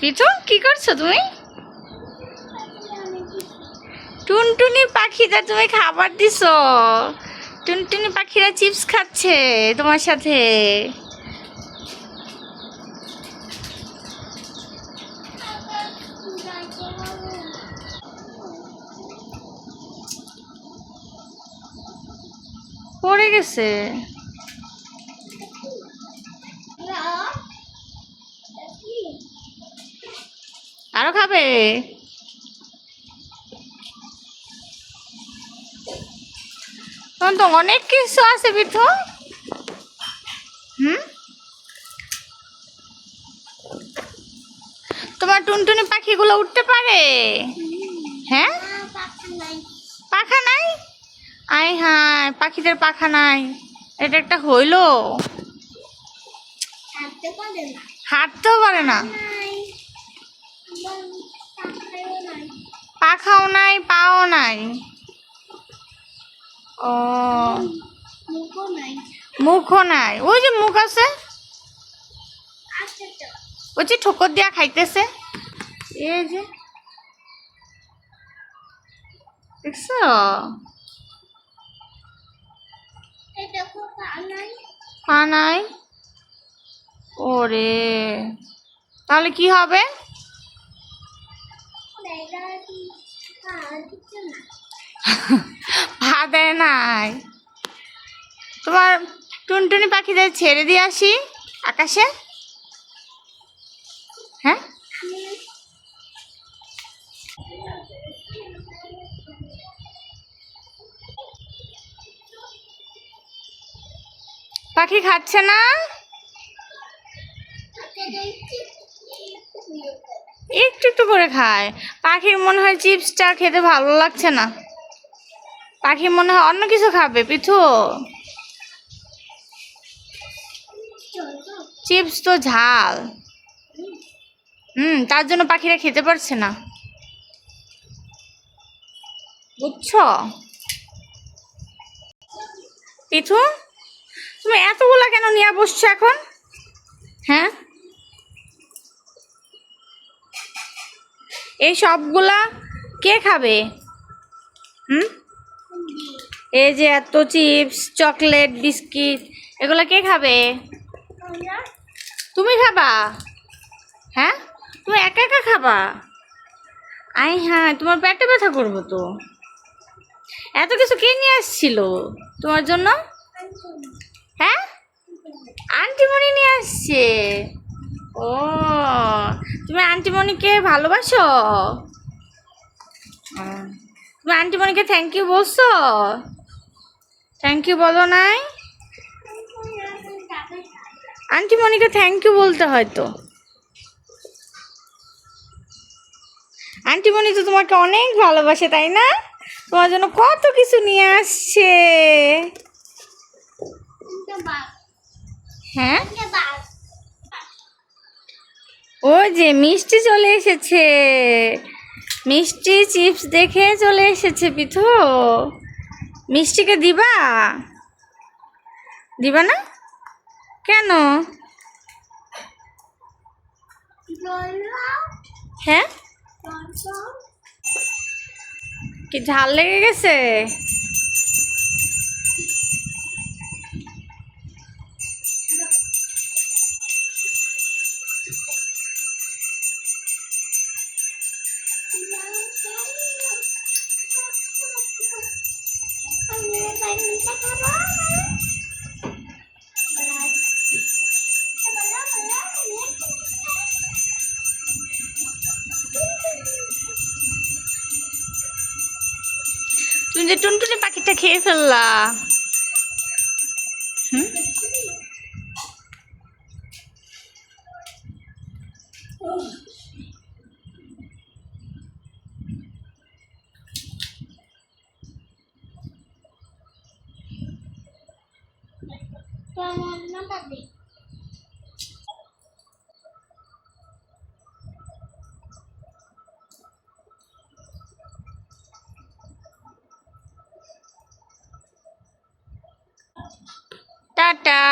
পিছু কি করছ তুমি? টুনটুনি পাখিটা তুমি খাবার দিছো। টুনটুনি পাখিরা চিপস খাচ্ছে তোমার সাথে। পড়ে গেছে। আরও খাবে? তখন তো অনেক কিছু আছে বিথু হুম? তোমার টুনটুনি পাখিগুলো উঠতে পারে? হ্যাঁ? পাখা নাই? আয় হায় পাখিদের পাখা নাই। এটা একটা হইল। হাঁটতেও পারে না। পাখাও নাই, পাও নাই। ও। মুখও নাই। ওই যে মুখ আছে। ওই যে ঠোকর দিয়া খাইতেছে। এই যে। দেখছ? পা নাই। ওরে। তাহলে কি হবে? দেয় নাই। তোমার টুনটুনি পাখিদের ছেড়ে দিয়ে আসি আকাশে? হ্যাঁ? পাখি খাচ্ছে না একটু একটু করে খায়। পাখির মনে হয় চিপসটা খেতে ভালো লাগছে না। পাখি মনে হয় অন্য কিছু খাবে পিথু চিপস তো ঝাল। হুম, তার জন্য পাখিরা খেতে পারছে না। বুঝছ? পিথু তুমি এতগুলা কেন নিয়ে বসছো এখন? হ্যাঁ? এই সবগুলা কে খাবে? হুম? এই যে এত চিপস, চকলেট, বিস্কিট, এগুলো কে খাবে? তুমি খাবা? হ্যাঁ? তুমি একা একা খাবা? আই হ্যাঁ তোমার পেটে ব্যথা করব তো। এত কিছু কে নিয়ে আসছিল তোমার জন্য? হ্যাঁ? আন্টিমণি নিয়ে আসছে। ও তুমি আন্টিমণিকে ভালোবাসো? ও, তুমি আন্টিমণিকে থ্যাংক ইউ বলছো? থ্যাংক ইউ বলো নাই? আন্টিমণিকে থ্যাংক ইউ বলতে হয়তো আন্টিমণি তো তোমাকে অনেক ভালোবাসে তাই না? তোমার জন্য কত কিছু নিয়ে আসছে। হ্যাঁ? ও যে মিষ্টি চলে এসেছে। মিষ্টি চিপস দেখে চলে এসেছে পিথু মিষ্টিকে দিবা? দিবা না? কেন? হ্যাঁ? কি ঝাল লেগে গেছে? যে টুনটুনি পাখিটা খেয়ে ফেললা হুম Vamos. টাটা